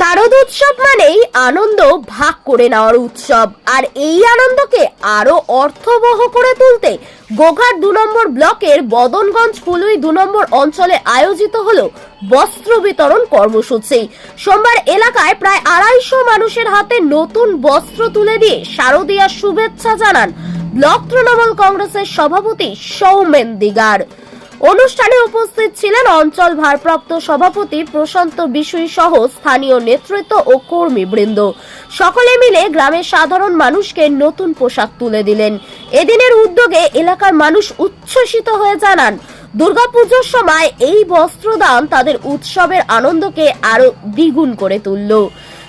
শারদ উৎসব মানেই আনন্দ ভাগ করে নেওয়ার উৎসব। আর এই আনন্দকে আরও অর্থবহ করে তুলতে গোঘাট দু নম্বর ব্লকের বদনগঞ্জ ফুলুই দু নম্বর অঞ্চলে আয়োজিত হলো বস্ত্র বিতরণ কর্মসূচি। সোমবার এলাকায় প্রায় আড়াইশো মানুষের হাতে নতুন বস্ত্র তুলে দিয়ে শারদীয়া শুভেচ্ছা জানান ব্লক তৃণমূল কংগ্রেসের সভাপতি সৌমেন দিগার। অনুষ্ঠানে উপস্থিত ছিলেন অঞ্চল ভারপ্রাপ্ত সভাপতি প্রশান্ত বিষয় সহ স্থানীয় নেতৃত্ব ও কর্মীবৃন্দ। সকলে মিলে গ্রামের সাধারণ মানুষকে নতুন পোশাক তুলে দিলেন। এদিনের উদ্যোগে এলাকার মানুষ উচ্ছ্বসিত হয়ে জানান, দুর্গাপুজোর সময় এই বস্ত্রদান তাদের উৎসবের আনন্দকে আরও দ্বিগুণ করে তুলল।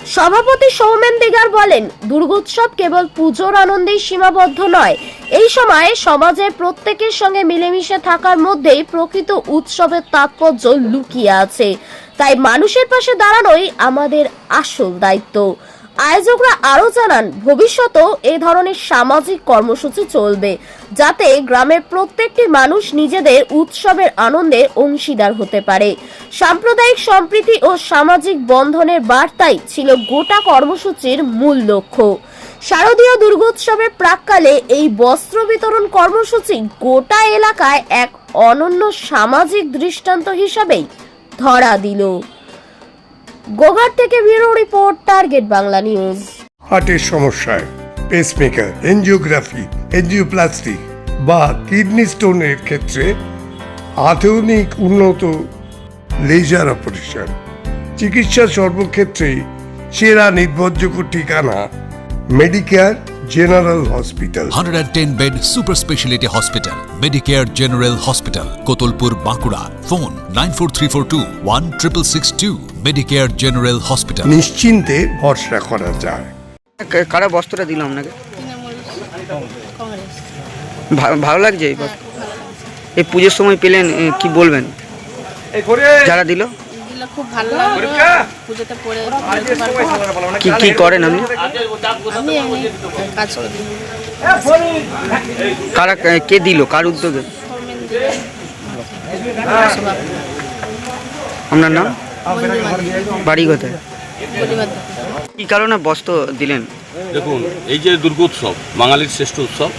সভাপতি সৌমেন দিগার বলেন, দুর্গোৎসব কেবল পুজোর আনন্দেই সীমাবদ্ধ নয়। এই সময়ে সমাজের প্রত্যেকের সঙ্গে মিলেমিশে থাকার মধ্যেই প্রকৃত উৎসবের তাৎপর্য লুকিয়ে আছে। তাই মানুষের পাশে দাঁড়ানোই আমাদের আসল দায়িত্ব। আয়োজকরা আরও জানান, ভবিষ্যতেও এই ধরনের সামাজিক কর্মসূচি চলবে যাতে গ্রামের প্রত্যেকটি মানুষ নিজেদের উৎসবের আনন্দে অংশীদার হতে পারে। সাম্প্রদায়িক সম্প্রীতি ও সামাজিক বন্ধনের বার্তাই ছিল গোটা কর্মসূচির মূল লক্ষ্য। শারদীয় দুর্গোৎসবের প্রাককালে এই বস্ত্র বিতরণ কর্মসূচি গোটা এলাকায় এক অনন্য সামাজিক দৃষ্টান্ত হিসাবেই ধরা দিল। গোঘাট থেকে bureau report, target Bangla news. হার্টের সমস্যায় পেসমেকার এনজিওগ্রাফি এনজিওপ্লাস্টি বা কিডনি স্টোনের ক্ষেত্রে আধুনিক, উন্নত লেজার অপারেশন চিকিৎসা সর্বক্ষেত্রেই সেরা নির্ভরযোগ্য ঠিকানা Medicare general hospital 110 bed super speciality hospital Medicare general hospital Kotulpur Bankura phone nine four three four two one triple six two Medicare general hospital নিশ্চিন্তে ভরসা করা যায়। কারা বস্ত্রটা দিল আপনাকে? ভা- ভালো লাগছে এই পুজোর সময় পেলেন কি বলবেন? যারা দিল? দিলে খুব ভালো লাগল। পুজোতে পরে কি কি করেন আপনি? আমি কাজ করি কারা কে দিল? কার উদ্যোগে? আপনার নাম? বাড়ি কোথায়? কি কারণে বস্ত্র দিলেন? দেখুন এই যে দুর্গোৎসব বাঙালির শ্রেষ্ঠ উৎসব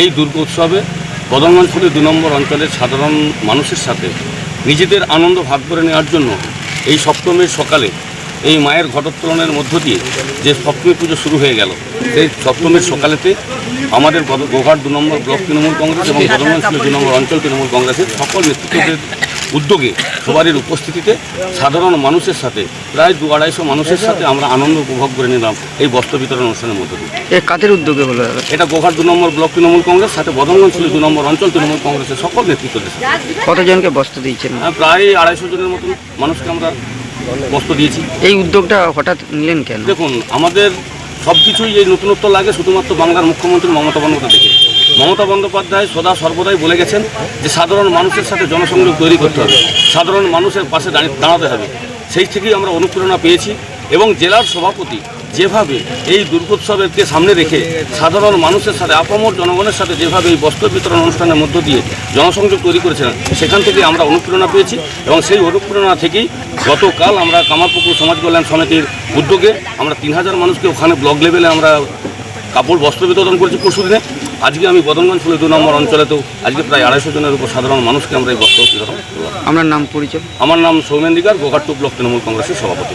এই দুর্গোৎসবে বদনগঞ্জপুরের দু নম্বর অঞ্চলের সাধারণ মানুষের সাথে নিজেদের আনন্দ ভাগ করে নেওয়ার জন্য এই সপ্তমীর সকালে এই মায়ের ঘটোত্তোলনের মধ্য দিয়ে যে সপ্তমী পুজো শুরু হয়ে গেল, সেই সপ্তমীর সকালেতে আমাদের গোঘাট দু নম্বর ব্লক তৃণমূল কংগ্রেস এবং বদনগঞ্জ দু নম্বর অঞ্চল তৃণমূল কংগ্রেসের সকল নেতৃত্বদের উদ্যোগে সবারই উপস্থিতিতে সাধারণ মানুষের সাথে প্রায় দু আড়াইশো মানুষের সাথে আমরা আনন্দ উপভোগ করে নিলাম এই বস্ত্র বিতরণ অনুষ্ঠানের মধ্য দিয়ে। কাদের উদ্যোগে হলো? এটা গোঘাট দু নম্বর ব্লক তৃণমূল কংগ্রেস সাথে বদনগঞ্জ ছিল দু নম্বর অঞ্চল তৃণমূল কংগ্রেসের সকল নেতৃত্বদের কতজনকে বস্ত্র দিয়েছেন? হ্যাঁ, প্রায় আড়াইশো জনের মতন মানুষকে আমরা বস্ত্র দিয়েছি। এই উদ্যোগটা হঠাৎ নিলেন কেন? দেখুন আমাদের সব কিছুই এই নতুনত্ব লাগে শুধুমাত্র বাংলার মুখ্যমন্ত্রী মমতা বন্দ্যোপাধ্যায় থেকে মমতা বন্দ্যোপাধ্যায় সদা সর্বদাই বলে গেছেন যে সাধারণ মানুষের সাথে জনসংযোগ তৈরি করতে হবে। সাধারণ মানুষের পাশে দাঁড়িয়ে- দাঁড়াতে হবে। সেই থেকেই আমরা অনুপ্রেরণা পেয়েছি এবং জেলার সভাপতি যেভাবে এই দুর্গোৎসবেরকে সামনে রেখে সাধারণ মানুষের সাথে, আপামর জনগণের সাথে যেভাবে এই বস্ত্র বিতরণ অনুষ্ঠানের মধ্য দিয়ে জনসংযোগ তৈরি করেছেন, সেখান থেকে আমরা অনুপ্রেরণা পেয়েছি এবং সেই অনুপ্রেরণা থেকেই গতকাল আমরা কামারপুকুর সমাজ কল্যাণ সমিতির উদ্যোগে আমরা তিন হাজার মানুষকে ওখানে ব্লক লেভেলে আমরা কাপড় বস্ত্র বিতরণ করেছি পরশু দিনে আজকে আমি বদনগঞ্জ ফুলে দু নম্বর অঞ্চলেতেও আজকে প্রায় আড়াইশো জনের উপর সাধারণ মানুষকে আমরা এই বিতরণ আপনার নাম পরিচয়? আমার নাম সৌমেন্দিকার গোঘাট টু ব্লক তৃণমূল কংগ্রেসের সভাপতি।